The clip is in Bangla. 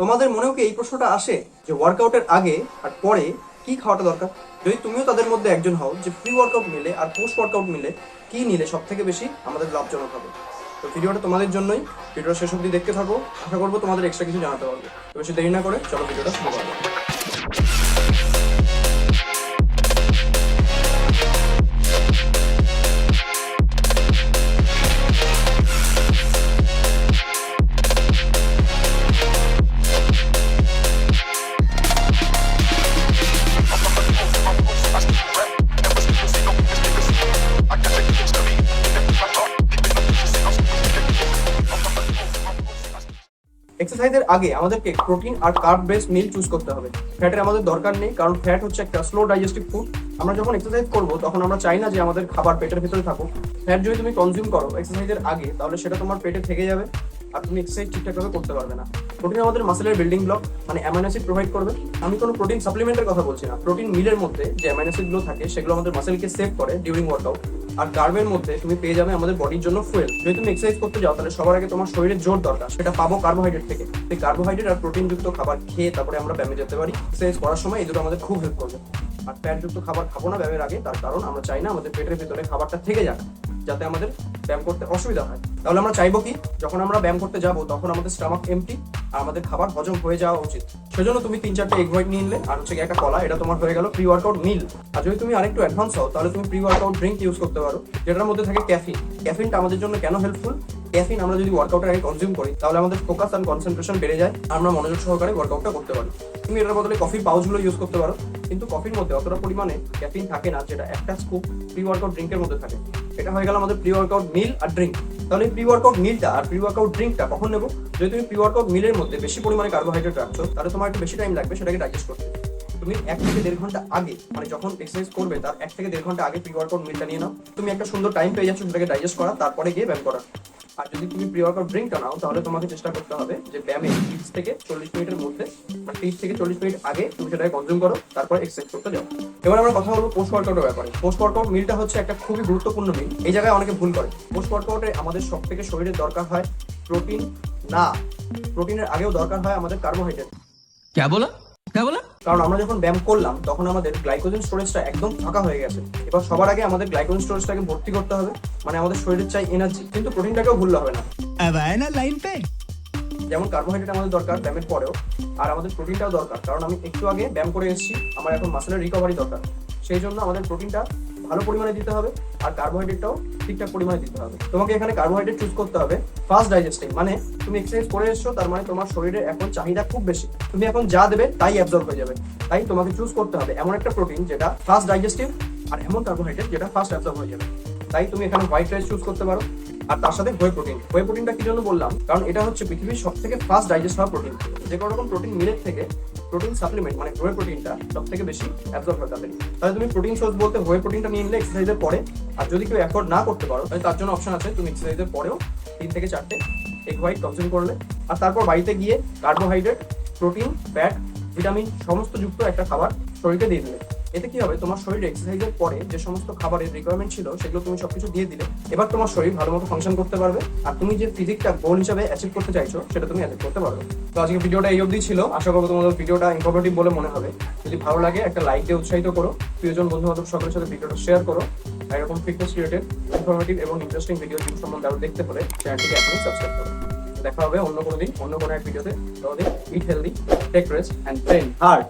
তোমাদের মনেও কি এই প্রশ্নটা আসে যে ওয়ার্কআউটের আগে আর পরে কি খাওয়াটা দরকার? যদি তুমিও তাদের মধ্যে একজন হও যে প্রি ওয়ার্কআউট মিলে আর পোস্ট ওয়ার্কআউট মিলে কি নিলে সব থেকে বেশি আমাদের লাভজনক হবে? তো ভিডিওটা তোমাদের জন্যই। ভিডিওটা শেষ অব্দি দেখতে থাকো। আশা করব তোমাদের এক্সট্রা কিছু জানাতে পারবে। তো বেশি দেরি না করে, চলো ভিডিওটা শুরু করব এক্সারসাইজের আগে আমাদেরকে প্রোটিন আর কার্ব বেসড মিল চুজ করতে হবে। ফ্যাটের আমাদের দরকার নেই, কারণ ফ্যাট হচ্ছে একটা স্লো ডাইজেস্টিভ ফুড আমরা যখন এক্সারসাইজ করব, তখন আমরা চাই না যে আমাদের খাবার পেটের ভিতরে থাকুক। ফ্যাট যদি তুমি কনজিউম করো এক্সারসাইজের আগে, তাহলে সেটা তোমার পেটে থেকে যাবে, আর তুমি এক্সারসাইজ ঠিকঠাকভাবে করতে পারবে না। প্রোটিন আমাদের মাসেলের বিল্ডিং ব্লক মানে অ্যামাইনো অ্যাসিড প্রোভাইড করবে। আমি কোনো প্রোটিন সাপ্লিমেন্টের কথা বলছি না। প্রোটিন মিলের মধ্যে যে অ্যামাইনো অ্যাসিডগুলো থাকে, সেগুলো আমাদের মাসেলকে সেভ করে ডিউরিং ওয়ার্কআউট আর কার্বের মধ্যে তুমি পেয়ে যাবে আমাদের বডির জন্য ফুয়েল যদি তুমি এক্সারসাইজ করতে যাও, তাহলে সবার আগে তোমার শরীরে জোর দরকার। সেটা পাবো কার্বোহাইড্রেট থেকে। সেই কার্বোহাইড্রেট আর প্রোটিন যুক্ত খাবার খেয়ে তারপরে আমরা ব্যায়ামে যেতে পারি। এক্সারসাইজ করার সময় এই দুটো আমাদের খুব হেল্প করবে। আর ফ্যাট যুক্ত খাবার খাব না ব্যায়ামের আগে। তার কারণ আমরা চাই না আমাদের পেটের ভিতরে খাবারটা থেকে যাক, যাতে আমাদের ব্যায়াম করতে অসুবিধা হয়। তাহলে আমরা চাইব কি, যখন আমরা ব্যায়াম করতে যাব, তখন আমাদের স্টামাক এমটি আমাদের খাবার হজম হয়ে যাওয়া উচিত। সেজন্য তুমি তিন চারটে এগ হোয়াইট নিলে, আর হচ্ছে একটা কলা, এটা তোমার হয়ে গেল প্রি ওয়ার্কআউট মিল আর যদি তুমি আরেকটু অ্যাডভান্স হও, তাহলে তুমি প্রি ওয়ার্কআউট ড্রিঙ্ক ইউজ করতে পারো, যেটার মধ্যে থাকে ক্যাফিন ক্যাফিনটা আমাদের জন্য কেন হেল্পফুল ক্যাফিন আমরা যদি ওয়ার্কআউটের আগে কনজিউম করি, তাহলে আমাদের ফোকাস অ্যান্ড কনসেন্ট্রেশন বেড়ে যায় আমরা মনোযোগ সহকারে ওয়ার্কআউটটা করতে পারি। তুমি এটার বদলে কফি পাউচগুলো ইউজ করতে পারো, কিন্তু কফির মধ্যে অতটা পরিমাণে ক্যাফিন থাকে না, যেটা একটা স্কুপ প্রি ওয়ার্কআউট ড্রিঙ্কের মধ্যে থাকে। এটা হয়ে গেল আমাদের প্রি ওয়ার্কআউট মিল আর ড্রিঙ্ক তাহলে প্রি ওয়ার্কআউট মিলটা আর প্রি ওয়ার্কআউট ড্রিঙ্কটা কখন নেব? যদি তুমি প্রি ওয়ার্কআউট মিলের মধ্যে বেশি পরিমাণে কার্বোহাইড্রেট রাখছো, তাহলে তোমার একটু বেশি টাইম লাগবে সেটাকে ডাইজেস্ট করতে। তুমি এক থেকে দেড় ঘণ্টা আগে মানে যখন এক্সারসাইজ করবে তার এক থেকে দেড় ঘণ্টা আগে প্রি ওয়ার্কআউট মিলটা নিয়ে নাও। তুমি একটা সুন্দর টাইম পেয়ে যাচ্ছ সেটাকে ডাইজেস্ট করা, তারপরে গিয়ে ব্যায়াম করা। আর যদি তুমি প্রি ওয়ার্কআউট ড্রিঙ্কটা নাও, তাহলে তোমাকে চেষ্টা করতে হবে যে ব্যায়ামে তিরিশ থেকে চল্লিশ মিনিটের মধ্যে বা তিরিশ থেকে চল্লিশ মিনিট আগে তুমি সেটাকে কনজিউম করো, তারপর এক্সারসাইজ করতে যাও। এবার আমরা কথা বলব পোস্ট ওয়ার্কআউটের ব্যাপারে। পোস্ট ওয়ার্কআউট মিলটা হচ্ছে একটা খুবই গুরুত্বপূর্ণ মিল এই জায়গায় অনেকে ভুল করে। পোস্ট ওয়ার্কআউটে আমাদের সব থেকে শরীরের দরকার হয় প্রোটিন না। প্রোটিনের আগেও দরকার হয় আমাদের কার্বোহাইড্রেট কে বলা? হ্যাঁ বলো কারণ আমরা যখন ব্যায়াম করলাম তখন আমাদের গ্লাইকোজেন স্টোরেজটা একদম ফাঁকা হয়ে গেছে। এবার সবার আগে আমাদের গ্লাইকোজেন স্টোরেজটাকে ভর্তি করতে হবে। মানে আমাদের শরীরের চাই এনার্জি কিন্তু প্রোটিনটাকেও ভুললে হবে না। যেমন কার্বোহাইড্রেট আমাদের দরকার ব্যায়ামের পরেও আর আমাদের প্রোটিনটাও দরকার। কারণ আমি একটু আগে ব্যায়াম করে এসেছি আমার এখন মাসেলের রিকভারি দরকার। সেই জন্য আমাদের প্রোটিনটা ভালো পরিমাণে দিতে হবে আর কার্বোহাইড্রেটটাও ঠিকঠাক পরিমাণে দিতে হবে। তোমাকে এখানে কার্বোহাইড্রেট চুজ করতে হবে ফাস্ট ডাইজেস্টিং মানে তুমি এক্সারসাইজ করে এসছো, তার মানে তোমার শরীরে এখন চাহিদা খুব বেশি। তুমি এখন যা দেবে তাই অ্যাবজর্ব হয়ে যাবে। তাই তোমাকে চুজ করতে হবে এমন একটা প্রোটিন যেটা ফাস্ট ডাইজেস্টিভ আর এমন কার্বোহাইড্রেট যেটা ফাস্ট অ্যাবজর্ব হয়ে যাবে। তাই তুমি এখানে হোয়াইট রাইস চুজ করতে পারো আর তার সাথে হোয়ে প্রোটিন হোয়ে প্রোটিনটা কি জন্য বললাম? কারণ এটা হচ্ছে পৃথিবীর সব থেকে ফাস্ট ডাইজেস্ট হওয়া প্রোটিন যে কোনো রকম প্রোটিন মিলের থেকে প্রোটিন সাপ্লিমেন্ট মানে হোয়ে প্রোটিনটা সব থেকে বেশি অ্যাবজর্ব হয় যাবে তাহলে তুমি প্রোটিন সোর্স বলতে হোয়ে প্রোটিনটা নিয়ে নিলে এক্সারসাইজের পরে, আর যদি কেউ অ্যাফোর্ড না করতে পারো, তাহলে তার জন্য অপশন আছে, তুমি এক্সারসাইজের পরেও তিন থেকে চারটে এগ হোয়াইট কনজিউম করলে। আর তারপর বাড়িতে গিয়ে কার্বোহাইড্রেট প্রোটিন ফ্যাট ভিটামিন সমস্ত যুক্ত একটা খাবার শরীরকে দিয়ে দিলে। এতে কি হবে? তোমার শরীরে এক্সারসাইজের পরে যে সমস্ত খাবারের রিকোয়ারমেন্ট ছিল, সেগুলো তুমি সবকিছু দিয়ে দিলে, এবার তোমার শরীর ভালো মতো ফাংশন করতে পারবে। আর তুমি যে ফিজিকটা গোল হিসাবে অ্যাচিভ করতে চাইছো, সেটা তুমি অ্যাচিভ করতে পারবে। তো আজকে ভিডিওটা এই অবধি ছিল। আশা করব তোমাদের ভিডিওটা ইনফরমেটিভ বলে মনে হবে। যদি ভালো লাগে, একটা লাইক দিয়ে উৎসাহিত করো। প্রিয়জন বন্ধু বান্ধব সকলের সাথে ভিডিওটা শেয়ার করো। এরকম ফিটনেস রিলেটেড ইনফরমেটিভ এবং ইন্টারেস্টিং ভিডিও সম্বন্ধে আরও দেখতে হলে চ্যানেলটিকে এখনই সাবস্ক্রাইব করো। দেখা হবে অন্য কোনো দিন, অন্য কোনো এক ভিডিওতে eat healthy take rest and train hard